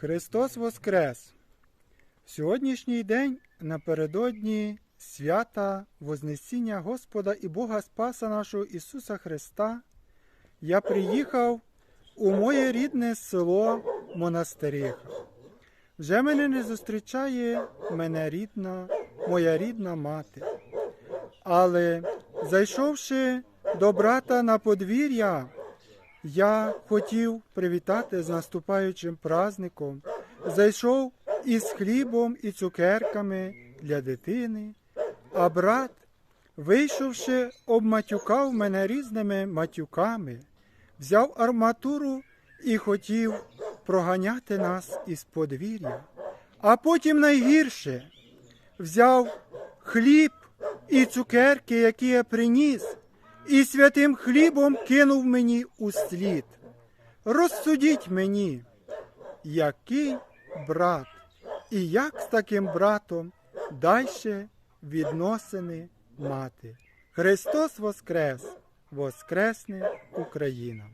Христос Воскрес! В сьогоднішній день напередодні свята Вознесіння Господа і Бога Спаса нашого Ісуса Христа я приїхав у моє рідне село Монастириха. Вже мене не зустрічає мене рідна, моя рідна мати. Але зайшовши до брата на подвір'я, я хотів привітати з наступаючим праздником. Зайшов із хлібом і цукерками для дитини, а брат, вийшовши, обматюкав мене різними матюками, взяв арматуру і хотів проганяти нас із подвір'я. А потім найгірше взяв хліб і цукерки, які я приніс, і святим хлібом кинув мені у слід. Розсудіть мені, який брат, і як з таким братом дальше відносини мати. Христос Воскрес! Воскресне Україна!